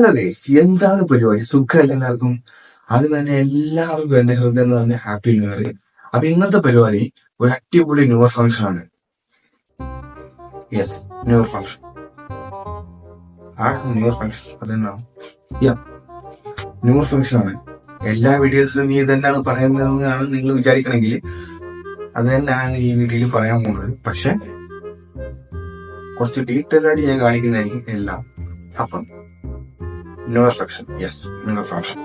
Hello guys എന്താണ് പരിപാടി? സുഖമല്ല എല്ലാവർക്കും? അത് തന്നെ എല്ലാവർക്കും എന്റെ ഹൃദയം എന്ന് പറഞ്ഞ ഹാപ്പി ന്യൂ ഇയർ. അപ്പൊ ഇന്നത്തെ പരിപാടി ഒരു അടിപൊളി ന്യൂ ഇയർ ഫംഗ്ഷൻ ആണ്. Yes new year function. New year function അതെന്നാണ് yeah new year function ആണ്. എല്ലാ വീഡിയോസിലും നീ ഇതെന്നാണ് പറയുന്നതെന്നാണ് നിങ്ങൾ വിചാരിക്കണമെങ്കിൽ അത് തന്നെയാണ് ഈ വീഡിയോയിൽ പറയാൻ പോകുന്നത്. പക്ഷെ കുറച്ച് ഡീറ്റെയിൽ ആയിട്ട് ഞാൻ കാണിക്കുന്നതായിരിക്കും എല്ലാം. അപ്പം new year function yes new year function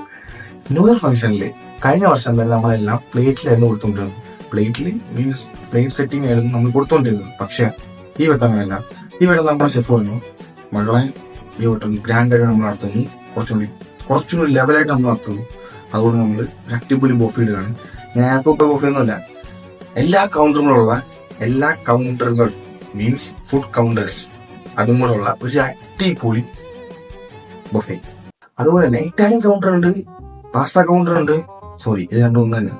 new year ഫംഗ്ഷനിൽ കഴിഞ്ഞ വർഷം വരെ നമ്മളെല്ലാം പ്ലേറ്റിലായിരുന്നു കൊടുത്തോണ്ടിരുന്നത്. പ്ലേറ്റിൽ മീൻസ് പ്ലേറ്റ് സെറ്റിംഗ് ആയിരുന്നു നമ്മൾ കൊടുത്തോണ്ടിരുന്നത്. പക്ഷേ ഈ വട്ടം അങ്ങനെയല്ല. ഈ വട്ടം നമ്മുടെ ഷെഫ് പറഞ്ഞു വളരെ ഈ വട്ടം ഗ്രാൻഡ് ആയിട്ട് നമ്മൾ നടത്തുന്നു. കുറച്ചുകൂടി കുറച്ചുകൂടി ലെവലായിട്ട് നമ്മൾ നടത്തുന്നു. അതുകൊണ്ട് നമ്മൾ അടിപൊളി ബോഫി ഇടുകയാണ്. ആപ്പ് ബോഫി ഒന്നുമല്ല. എല്ലാ കൗണ്ടറുകളുള്ള എല്ലാ കൗണ്ടറുകൾ മീൻസ് ഫുഡ് കൗണ്ടേഴ്സ് അതും കൂടെ ഉള്ള ഒരു അടിപൊളി ബൊഫെ അതുപോലെ തന്നെ ഇറ്റാലിയൻ കൗണ്ടർ ഉണ്ട് പാസ്ത കൗണ്ടർ ഉണ്ട്. സോറി ഇത് രണ്ടും ഒന്ന് തന്നെ.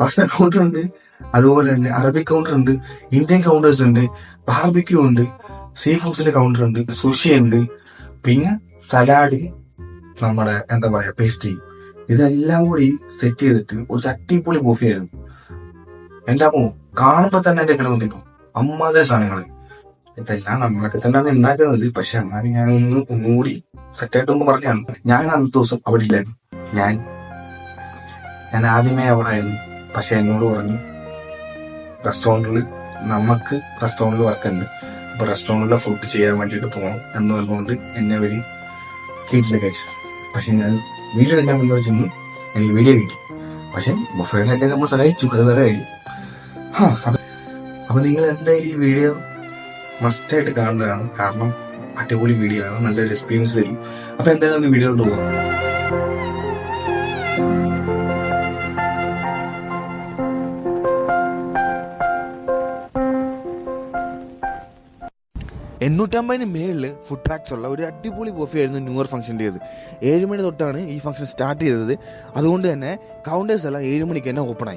പാസ്ത കൗണ്ടർ ഉണ്ട് അതുപോലെ തന്നെ അറബിക് കൗണ്ടർ ഉണ്ട് ഇന്ത്യൻ കൗണ്ടേഴ്സ് ഉണ്ട് ബാർബിക്യൂ ഉണ്ട് സീ ഫുഡ്സിന്റെ കൗണ്ടർ ഉണ്ട് സുഷി ഉണ്ട്. പിന്നെ സലാഡ് നമ്മുടെ എന്താ പറയാ പേസ്റ്റി ഇതെല്ലാം കൂടി സെറ്റ് ചെയ്തിട്ട് ഒരു ചട്ടിപ്പൊളി ബൊഫെ ആയിരുന്നു. എന്റെ അമ്മോ കാണുമ്പോ തന്നെ എന്റെ കിളവ് തോന്നിപ്പോ അമ്മാതെ സാധനങ്ങൾ. ഇതെല്ലാം നമ്മളൊക്കെ തന്നെയാണ് ഉണ്ടാക്കുന്നത്. പക്ഷെ എന്നാലും ഞാൻ ഒന്ന് ഒന്നുകൂടി സെറ്റായിട്ട് ഒന്ന് പറഞ്ഞാണ് ഞാൻ അന്നത്തെ ദിവസം അവിടെ ഇല്ലായിരുന്നു. ഞാൻ ഞാൻ ആദ്യമേ അവിടെ ആയിരുന്നു. പക്ഷെ എന്നോട് പറഞ്ഞു റെസ്റ്റോറന്റിൽ നമുക്ക് റെസ്റ്റോറന്റിൽ വർക്ക് ഉണ്ട് അപ്പൊ റെസ്റ്റോറന്റിലെ ഫുഡ് ചെയ്യാൻ വേണ്ടിയിട്ട് പോകണം എന്ന് പറഞ്ഞുകൊണ്ട് എന്നെ വഴി കീറ്റിലേക്ക് കഴിച്ചത് പക്ഷെ ഞാൻ വീഡിയോ എടുക്കാൻ വേണ്ടി ചെന്നു എനിക്ക് വീഡിയോ കിട്ടി. പക്ഷെ ബൊഫേകളൊക്കെ നമ്മൾ സഹായിച്ചു. അത് വേറെ കാര്യം. ഹാ അപ്പൊ നിങ്ങൾ എന്തായാലും ഈ വീഡിയോ മസ്റ്റായിട്ട് കാണേണ്ടതാണ് കാരണം അടിപൊളി വീഡിയോ ആണ്. നല്ലൊരു എക്സ്പീരിയൻസ് തരും. അപ്പൊ എന്തായാലും നമുക്ക് വീഡിയോയിലോട്ട് പോകാം എണ്ണൂറ്റമ്പതിന് മേളിൽ ഫുഡ് പാക്സ് ഉള്ള ഒരു അടിപൊളി ബോഫി ആയിരുന്നു ന്യൂ ഇയർ ഫംഗ്ഷൻ ചെയ്തത് ഏഴ് മണി തൊട്ടാണ് ഈ ഫംഗ്ഷൻ സ്റ്റാർട്ട് ചെയ്തത്. അതുകൊണ്ട് തന്നെ കൗണ്ടേഴ്സ് എല്ലാം ഏഴ് മണിക്ക് തന്നെ ഓപ്പൺ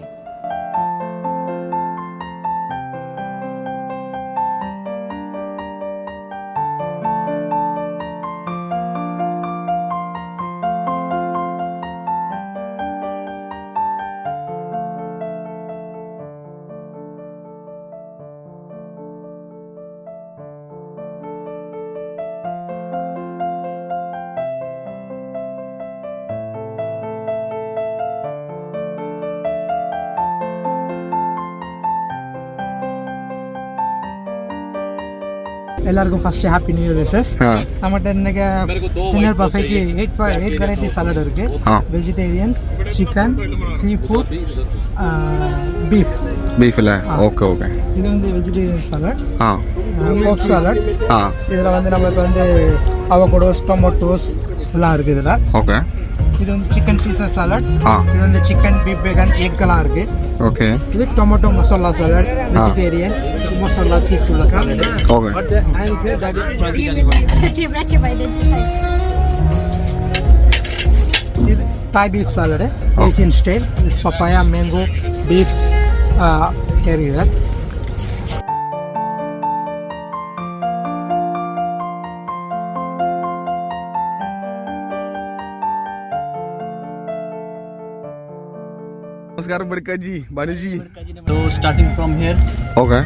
ಎಲ್ಲರಿಗೂ first happy new year wishes ನಮ್ಮಟ ನನಗೆ dinner eight eight eight variety salad ಇருக்கு vegetarians chicken sea food beef beef ಇಲ್ಲ ஓகே ஓகே இது வந்து வெஜிடேரியன் சாலட் ஆ கோப் சாலட் ஆ இதில் வந்து நம்மளுக்கு வந்து அவகோடோஸ் டொமோட்டோஸ் எல்லாம் இருக்குது இதில் ஓகே ಇದೊಂದು ಚಿಕನ್ ಸೀಸರ್ ಸಲಾಡ್ ಹಾ. ಇದೊಂದು ಚಿಕನ್ ಬೀಫ್ ಬೇಗನ್ ಎಗ್ ಕಲಾರ್ಗೆ ಓಕೆ ಇದು tomato masala salad vegetarian masala cheese ತುಳ okay But the answer that is practically one. ಇದು Thai beef salad Asian style papaya mango beefs here नमस्कार बड़का जी बानू जी तो starting from here okay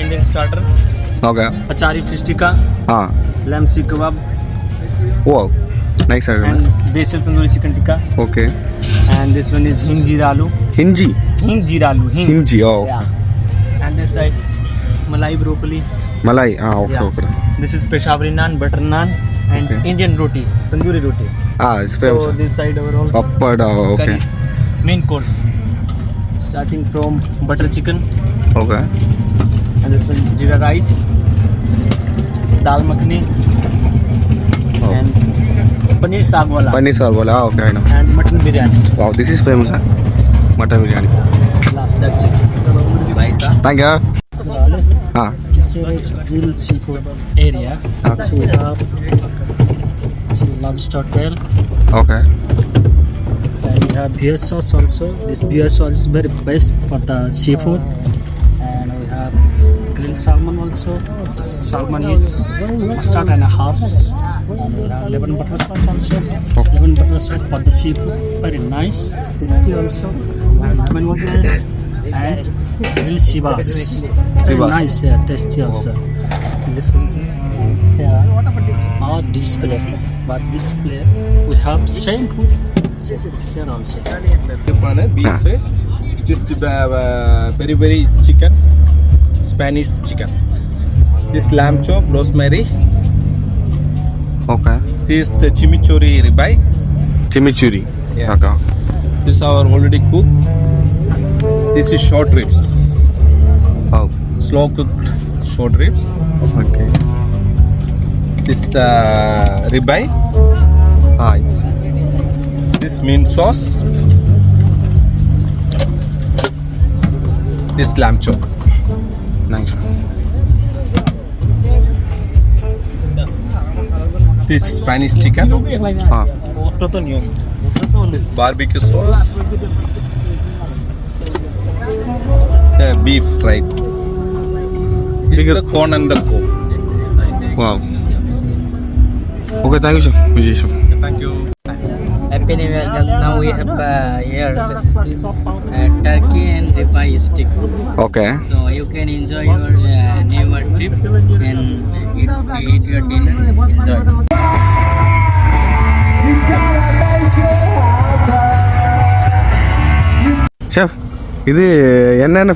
Indian starter okay achari फिस्टी का हाँ lamb seekh kebab वो nice and basil tandoori chicken tikka okay and this one is hing jeera aloo hing जी हिंग जीरा आलू हिंग जी ओ and this side malai broccoli malai हाँ okay okay this is Peshawari naan butter naan and Okay. Indian roti, tandoori roti. Ah, it's famous. So this side overall Upper Dao, okay. curries, main course. Starting from butter chicken Okay. and this one jeera rice, dal makhani, Oh. and paneer saag wala Paneer saag wala, ah, okay, I know. and mutton biryani. Wow, this is famous, huh? Mutton biryani. Last that's it. Thank you. Ah, This is grilled seafood area. Okay. So lobster tail okay. and we have beer sauce also. This beer sauce is very best for the seafood. And we have grilled salmon also. The salmon is mustard and a half. And uh, lemon butter sauce also. Lemon butter sauce for the seafood. Very nice. Tasty also. And lemon water and grilled sibas. Very nice. Yeah, tasty also. Listen. Yeah display. But display we have same food here also. Beef this is uh, very very chicken spanish chicken. This lamb chop rosemary. Okay. This the chimichurri ribeye. Chimichurri. Yes. okay. This our already cooked. This is short ribs. Oh. slow cooked short ribs. Okay. This the ribeye. Hi. This mint sauce. This lamb chop. Nice. This Spanish chicken. Ah. This barbecue sauce. The beef tripe. It's the corn and the coke. Wow. Okay, thank you, sir. Vijay, sir. Thank you. Happy New Year. Just now we have uh, here this, this uh, turkey and ribeye stick. Okay. So you can enjoy your uh, New Year trip and eat, eat your dinner. Enjoy. Chef இது என்னென்ன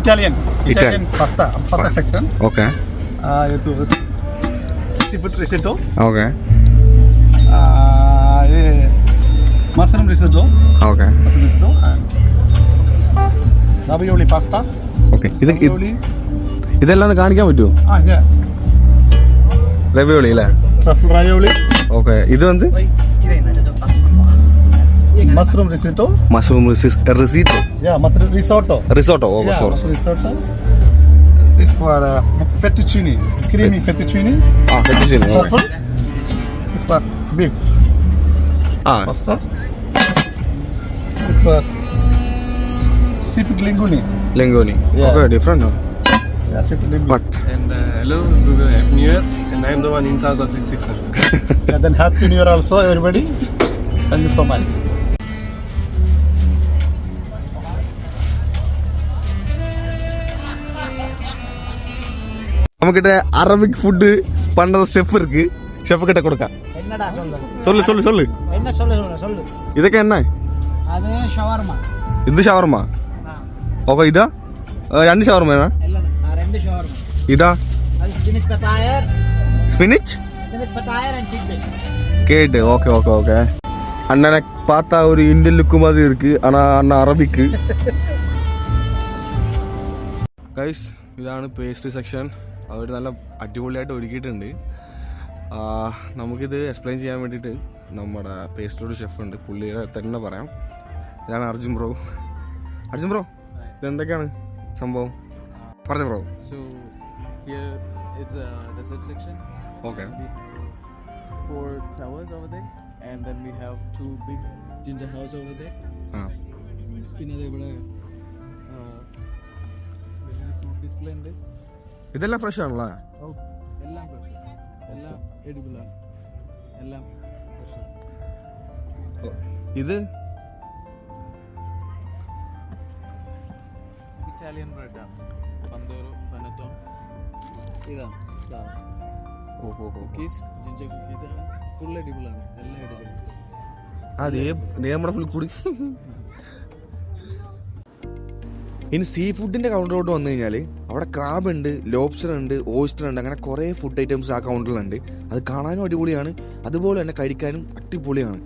Italian, Italian pasta. Pasta section. Pasta pasta section okay itu. Food റിസോർട്ടും okay. മസനം റിസോർട്ടും okay. റിസോർട്ടും റവിയോളി pasta. Okay. ഇത് ഇതെല്ലാം ഒന്ന് കാണിക്കാൻ പറ്റുമോ ആ ഞാൻ റവിയോളി അല്ലേ? Ravioli okay. ഇത് വന്ന് mushroom risotto mushroom risotto risotto. Risotto. Okay sorry risotto. is for uh, fettuccine, creamy fettuccine. Ah, fettuccine, hoor. Tofu is voor beef. Ah. Pasta is for seafood linguine. Linguine. Yeah. Okay, different. No? Yeah, seafood linguine. But. And uh, hello, Google Happy New Year. And I'm the one in charge of this section. yeah, then Happy New Year also, everybody. Thank you so much. நம்மகிட்ட Arabic food பண்ற chef இருக்கு chef கிட்ட கொடுக்க என்னடா சொல்லு சொல்லு சொல்லு சொல்லு என்ன சொல்லு சொல்லு சொல்லு ഇതൊക്കെ എന്നാ അത് ഷവർമ ഇത് ഷവർമ ഓക്കെ ഇതാ ഏ, രണ്ട് ഷവർമ എല്ലാം ആ രണ്ട് ഷവർമ ഇതാ അത് spinach fatayer spinach spinach fatayer and chicken கேட்டு ஓகே ஓகே ஓகே அண்ணனை பார்த்தா ஒரு இந்தியன் லுக்கு மாதிரி இருக்கு ஆனா அண்ணன் அரபிக்கு ഗൈസ് ഇതാണ് പേസ്ട്രി സെക്ഷൻ അവർ നല്ല അടിപൊളിയായിട്ട് ഒരുക്കിയിട്ടുണ്ട്. നമുക്കിത് എക്സ്പ്ലെയിൻ ചെയ്യാൻ വേണ്ടിയിട്ട് നമ്മുടെ പേസ്റ്റോട് ഷെഫ് ഉണ്ട്. പുള്ളിയുടെ തന്നെ പറയാം. ഇതാണ് അർജുൻ ബ്രോ അർജുൻ ബ്രോ ഇതെന്തൊക്കെയാണ് സംഭവം? പറഞ്ഞു bro so uh, the dessert section. Okay four towers over there, and then we have two big ginger house over there. ആ. പിന്നെ ദേ ഇവിടെ ഡിസ്പ്ലേ ഉണ്ട് ഇതെല്ലാം ഫ്രഷ് ആണല്ലേ. എല്ലാം എല്ലാം എഡിബിൾ ആണ്. എല്ലാം ഫ്രഷ് ഇത്? ഇറ്റാലിയൻ ബ്രെഡ് ആണ്. പന്തോറോ പനറ്റോ ഇതാണ് കുക്കീസ് ജിഞ്ചർ കുക്കീസ് ആണ് ഫുൾ edible ആണ്. എല്ലാം എഡിബിൾ ആണ് ആ ദേ നമ്മുടെ ഫുൾ കൂടി ഇനി സീ ഫുഡിന്റെ കൗണ്ടറിലോട്ട് വന്നു കഴിഞ്ഞാൽ അവിടെ ക്രാബ് ഉണ്ട് ലോബ്സ്റ്റർ ഉണ്ട് ഓയിസ്റ്റർ ഉണ്ട് അങ്ങനെ കുറേ ഫുഡ് ഐറ്റംസ് ആ കൗണ്ടറിലുണ്ട് അത് കാണാനും അടിപൊളിയാണ്. അതുപോലെ തന്നെ കഴിക്കാനും അടിപൊളിയാണ്.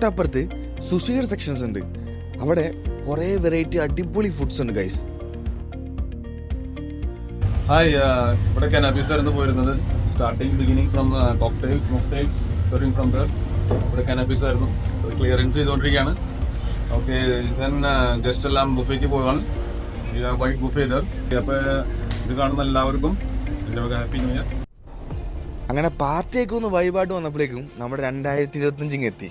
തൊട്ടപ്പുറത്ത് സുഷീർ സെക്ഷൻസ് ഉണ്ട്. അവിടെ കുറേ വെറൈറ്റി അടിപൊളി ഫുഡ്സ് ഉണ്ട് ഗൈസ് ഹായ് ഇവിടെ കനാബീസ് ആയിരുന്നു പോയിരുന്നത്. Starting beginning from cocktail mocktails serving from there ഇവിടെ കനാബീസ് ആയിരുന്നു അത് ക്ലിയറൻസ് ചെയ്തുകൊണ്ടിരിക്കുകയാണ്. ഓക്കെ ദെൻ ഗസ്റ്റ് എല്ലാം ബുഫേക്ക് പോവാണ്. വൈറ്റ് ബുഫേ ഇതർ അപ്പോൾ ഇത് കാണുന്ന എല്ലാവർക്കും എന്റെ വക ഹാപ്പി ന്യൂ ഇയർ അങ്ങനെ പാർട്ടിയൊക്കെ ഒന്ന് വൈബായിട്ട് വന്നപ്പോഴേക്കും നമ്മുടെ രണ്ടായിരത്തി ഇരുപത്തഞ്ചിങ് എത്തി.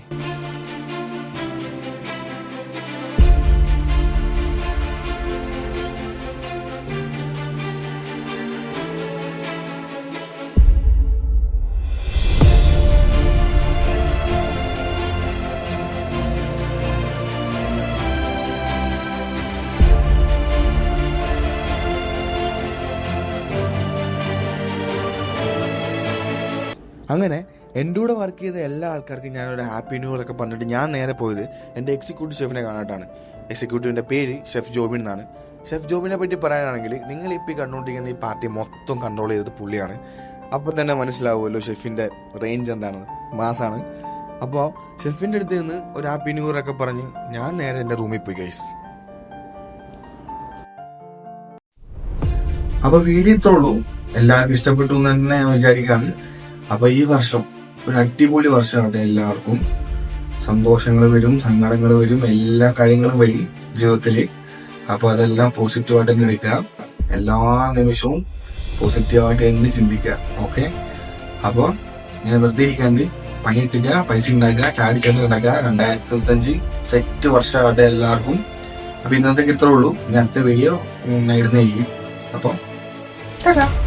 അങ്ങനെ എന്റെ കൂടെ വർക്ക് ചെയ്ത എല്ലാ ആൾക്കാർക്കും ഞാനൊരു ഹാപ്പി ന്യൂ ഇയർ ഒക്കെ പറഞ്ഞിട്ട് ഞാൻ നേരെ പോയത് എന്റെ എക്സിക്യൂട്ടീവ് ഷെഫിനെ കാണാനായിട്ടാണ്. എക്സിക്യൂട്ടീവിന്റെ പേര് ഷെഫ് ജോബിൻ എന്നാണ്. ഷെഫ് ജോബിനെ പറ്റി പറയാനാണെങ്കിൽ നിങ്ങൾ ഇപ്പോൾ കണ്ടുകൊണ്ടിരിക്കുന്ന ഈ പാർട്ടി മൊത്തം കൺട്രോൾ ചെയ്തത് പുള്ളിയാണ്. അപ്പോൾ തന്നെ മനസ്സിലാവുമല്ലോ ഷെഫിന്റെ റേഞ്ച് എന്താണെന്ന് മാസാണ്. അപ്പോൾ ഷെഫിന്റെ അടുത്ത് നിന്ന് ഒരു ഹാപ്പി ന്യൂ ഇയർ ഒക്കെ പറഞ്ഞ് ഞാൻ നേരെ എന്റെ റൂമിൽ പോയി ഗൈസ് അപ്പൊ വീഡിയോ ഇത്രേ ഉള്ളൂ. എല്ലാവർക്കും ഇഷ്ടപ്പെട്ടു എന്ന് തന്നെ ഞാൻ വിചാരിക്കാണ്. അപ്പൊ ഈ വർഷം ഒരു അടിപൊളി വർഷമാകട്ടെ എല്ലാവർക്കും. സന്തോഷങ്ങൾ വരും സങ്കടങ്ങൾ വരും എല്ലാ കാര്യങ്ങളും വരും ജീവിതത്തിൽ. അപ്പൊ അതെല്ലാം പോസിറ്റീവായിട്ട് തന്നെ എടുക്കുക. എല്ലാ നിമിഷവും പോസിറ്റീവായിട്ട് തന്നെ ചിന്തിക്കുക. ഓക്കെ? അപ്പൊ ഞാൻ വെറുതെ ഇരിക്കാണ്ട് പണിയിട്ടില്ല പൈസ ഉണ്ടാക്കുക ചാടി ചെന്ന് കിടക്കുക. രണ്ടായിരത്തി ഇരുപത്തഞ്ച് സെറ്റ് വർഷമാകട്ടെ എല്ലാവർക്കും. അപ്പൊ ഇന്നത്തേക്ക് ഇത്രേ ഉള്ളൂ. ഇനി അടുത്ത വീഡിയോ ഇടുന്നതായിരിക്കും. അപ്പം!